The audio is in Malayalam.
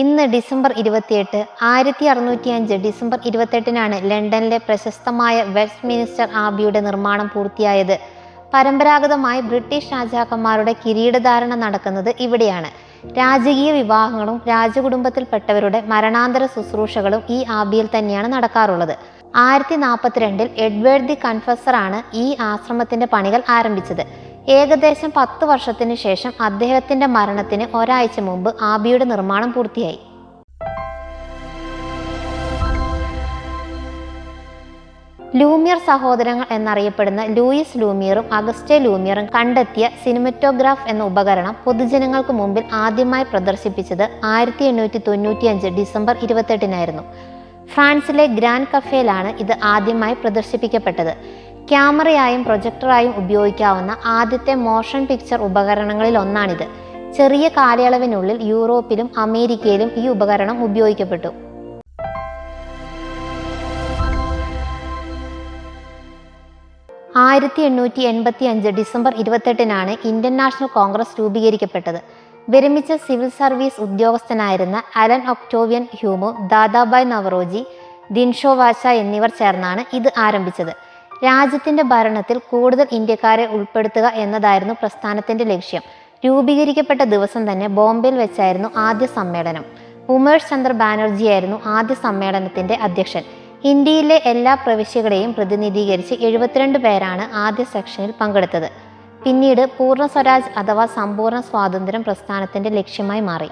ഇന്ന് ഡിസംബർ ഇരുപത്തിയെട്ട് ആയിരത്തി അറുന്നൂറ്റി അഞ്ച് ഡിസംബർ ഇരുപത്തെട്ടിനാണ് ലണ്ടനിലെ പ്രശസ്തമായ വെസ്റ്റ് മിനിസ്റ്റർ ആബിയുടെ നിർമ്മാണം പൂർത്തിയായത്. പരമ്പരാഗതമായി ബ്രിട്ടീഷ് രാജാക്കന്മാരുടെ കിരീടധാരണ നടക്കുന്നത് ഇവിടെയാണ്. രാജകീയ വിവാഹങ്ങളും രാജകുടുംബത്തിൽപ്പെട്ടവരുടെ മരണാന്തര ശുശ്രൂഷകളും ഈ ആബിയിൽ തന്നെയാണ് നടക്കാറുള്ളത്. ആയിരത്തി നാൽപ്പത്തിരണ്ടിൽ എഡ്വേർഡ് ദി കൺഫസറാണ് ഈ ആശ്രമത്തിന്റെ പണികൾ ആരംഭിച്ചത്. ഏകദേശം പത്ത് വർഷത്തിനു ശേഷം അദ്ദേഹത്തിന്റെ മരണത്തിന് ഒരാഴ്ച മുമ്പ് ആബിയുടെ നിർമ്മാണം പൂർത്തിയായി. ലൂമിയർ സഹോദരങ്ങൾ എന്നറിയപ്പെടുന്ന ലൂയിസ് ലൂമിയറും അഗസ്റ്റെ ലൂമിയറും കണ്ടെത്തിയ സിനിമറ്റോഗ്രാഫ് എന്ന ഉപകരണം പൊതുജനങ്ങൾക്ക് മുമ്പിൽ ആദ്യമായി പ്രദർശിപ്പിച്ചത് ആയിരത്തി എണ്ണൂറ്റി തൊണ്ണൂറ്റിയഞ്ച് ഡിസംബർ ഇരുപത്തെട്ടിനായിരുന്നു. ഫ്രാൻസിലെ ഗ്രാൻഡ് കഫേയിലാണ് ഇത് ആദ്യമായി പ്രദർശിപ്പിക്കപ്പെട്ടത്. ക്യാമറയായും പ്രൊജക്ടറായും ഉപയോഗിക്കാവുന്ന ആദ്യത്തെ മോഷൻ പിക്ചർ ഉപകരണങ്ങളിൽ ഒന്നാണിത്. ചെറിയ കാലയളവിനുള്ളിൽ യൂറോപ്പിലും അമേരിക്കയിലും ഈ ഉപകരണം ഉപയോഗിക്കപ്പെട്ടു. ആയിരത്തി എണ്ണൂറ്റി എൺപത്തി അഞ്ച് ഡിസംബർ ഇരുപത്തെട്ടിനാണ് ഇന്ത്യൻ നാഷണൽ കോൺഗ്രസ് രൂപീകരിക്കപ്പെട്ടത്. വിരമിച്ച സിവിൽ സർവീസ് ഉദ്യോഗസ്ഥനായിരുന്ന അലൻ ഒക്ടോവിയൻ ഹ്യൂമോ ദാദാബായ് നവറോജി ദിൻഷോ വാച്ച എന്നിവർ ചേർന്നാണ് ഇത് ആരംഭിച്ചത്. രാജ്യത്തിന്റെ ഭരണത്തിൽ കൂടുതൽ ഇന്ത്യക്കാരെ ഉൾപ്പെടുത്തുക എന്നതായിരുന്നു പ്രസ്ഥാനത്തിന്റെ ലക്ഷ്യം. രൂപീകരിക്കപ്പെട്ട ദിവസം തന്നെ ബോംബെയിൽ വെച്ചായിരുന്നു ആദ്യ സമ്മേളനം. ഉമേഷ് ചന്ദ്ര ബാനർജിയായിരുന്നു ആദ്യ സമ്മേളനത്തിന്റെ അധ്യക്ഷൻ. ഇന്ത്യയിലെ എല്ലാ പ്രവിശ്യകളെയും പ്രതിനിധീകരിച്ച് എഴുപത്തിരണ്ട് പേരാണ് ആദ്യ സെക്ഷനിൽ പങ്കെടുത്തത്. പിന്നീട് പൂർണ സ്വരാജ് അഥവാ സമ്പൂർണ സ്വാതന്ത്ര്യം പ്രസ്ഥാനത്തിന്റെ ലക്ഷ്യമായി മാറി.